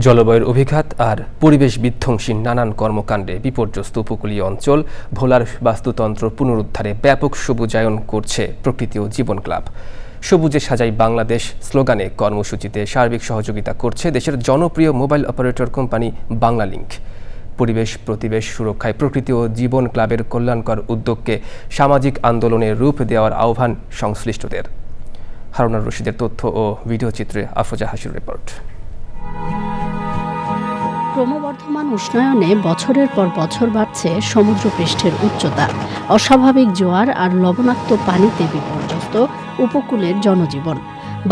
জলবায়ুর অভিঘাত আর পরিবেশ বিধ্বংসী নানান কর্মকাণ্ডে বিপর্যস্ত উপকূলীয় অঞ্চল, ভোলার বাস্তুতন্ত্র পুনরুদ্ধারে ব্যাপক সবুজায়ন করছে প্রকৃতি ও জীবন ক্লাব। সবুজে সাজাই বাংলাদেশ স্লোগানে কর্মসূচিতে সার্বিক সহযোগিতা করছে দেশের জনপ্রিয় মোবাইল অপারেটর কোম্পানি বাংলালিংক। পরিবেশ প্রতিবেশ সুরক্ষায় প্রকৃতি ও জীবন ক্লাবের কল্যাণকর উদ্যোগকে সামাজিক আন্দোলনে রূপ দেওয়ার আহ্বান সংশ্লিষ্টদের। হারুনার রশিদের তথ্য ও ভিডিও চিত্রে আফরোজা হাসির রিপোর্ট। ক্রমবর্ধমান উষ্ণায়নে বছরের পর বছর বাড়ছে সমুদ্রপৃষ্ঠের উচ্চতা। অস্বাভাবিক জোয়ার আর লবণাক্ত পানিতে বিপর্যস্ত উপকূলের জনজীবন।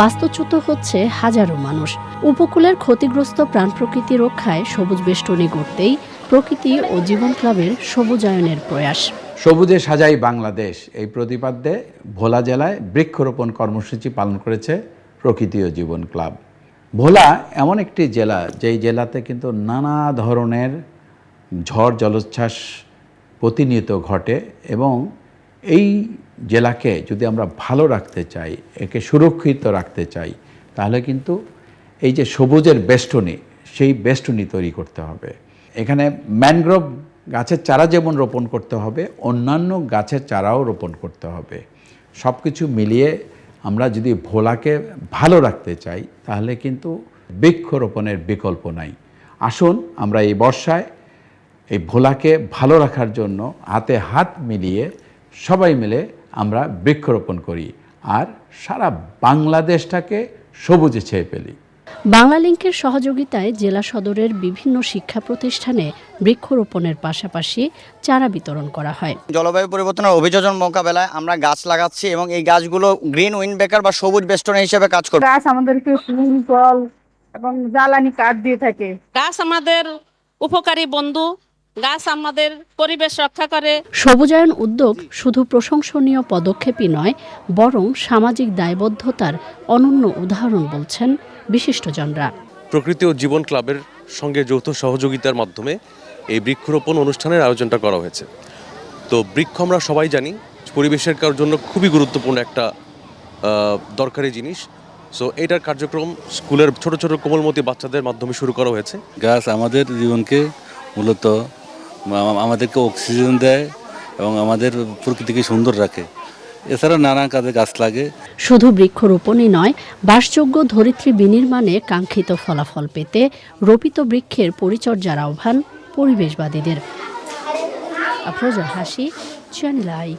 বাস্তুচ্যুত হচ্ছে হাজারো মানুষ। উপকূলের ক্ষতিগ্রস্ত প্রাণ প্রকৃতি রক্ষায় সবুজ বেষ্টনী গড়তেই প্রকৃতি ও জীবন ক্লাবের সবুজায়নের প্রয়াস। সবুজে সাজাই বাংলাদেশ। এই প্রতিপাদ্যে ভোলা জেলায় বৃক্ষরোপণ কর্মসূচি পালন করেছে প্রকৃতি ও জীবন ক্লাব। ভোলা এমন একটি জেলা, যেই জেলাতে কিন্তু নানা ধরনের ঝড় জলোচ্ছ্বাস প্রতিনিয়ত ঘটে এবং এই জেলাকে যদি আমরা ভালো রাখতে চাই, একে সুরক্ষিত রাখতে চাই, তাহলে কিন্তু এই যে সবুজের বেষ্টনী, সেই বেষ্টনী তৈরি করতে হবে। এখানে ম্যানগ্রোভ গাছের চারা যেমন রোপণ করতে হবে, অন্যান্য গাছের চারাও রোপণ করতে হবে। সব কিছু মিলিয়ে আমরা যদি ভোলাকে ভালো রাখতে চাই, তাহলে কিন্তু বৃক্ষরোপণের বিকল্প নাই। আসুন আমরা এই বর্ষায় এই ভোলাকে ভালো রাখার জন্য হাতে হাত মিলিয়ে সবাই মিলে আমরা বৃক্ষরোপণ করি, আর সারা বাংলাদেশটাকে সবুজে ছেয়ে ফেলি। বাংলালিংকের সহযোগিতায় জেলা সদরের বিভিন্ন শিক্ষা প্রতিষ্ঠানে বৃক্ষরোপণের পাশাপাশি চারা বিতরণ করা হয়। জলবায়ু পরিবর্তনের অভিযোজন মোকাবেলায় আমরা গাছ লাগাচ্ছি এবং এই গাছগুলো গ্রিন উইন্ড বেকার বা সবুজ বেষ্টন হিসেবে কাজ করে গাছ আমাদেরকে ফুল ফল এবং জ্বালানি কাঠ দিয়ে থাকে। গাছ আমাদের উপকারী বন্ধু। গাছ আমাদের পরিবেশ রক্ষা করে। সবুজায়ন উদ্যোগ শুধু প্রশংসনীয় পদক্ষেপই নয় বরং সামাজিক দায়বদ্ধতার অনন্য উদাহরণ বলছেন বিশিষ্টজনরা। প্রকৃতি ও জীবন ক্লাবের সঙ্গে যৌথ সহযোগিতার মাধ্যমে এই বৃক্ষরোপণ অনুষ্ঠানের আয়োজনটা করা হয়েছে। তো বৃক্ষ আমরা সবাই জানি পরিবেশের কার জন্য খুবই গুরুত্বপূর্ণ একটা দরকারি জিনিস। সো এটার কার্যক্রম স্কুলের ছোট ছোট কোমলমতি বাচ্চাদের মাধ্যমে শুরু করা হয়েছে। গাছ আমাদের জীবনকে মূলত আমাদেরকে অক্সিজেন দেয় এবং আমাদের প্রকৃতিকে সুন্দর রাখে। এছাড়া নানা কাজে গাছ লাগে। শুধু বৃক্ষরোপণই নয়, বাসযোগ্য ধরিত্রী বিনির্মাণে কাঙ্ক্ষিত ফলাফল পেতে রোপিত বৃক্ষের পরিচর্যার আহ্বান পরিবেশবাদীদের। আফরোজা হাসি চ্যানেল আই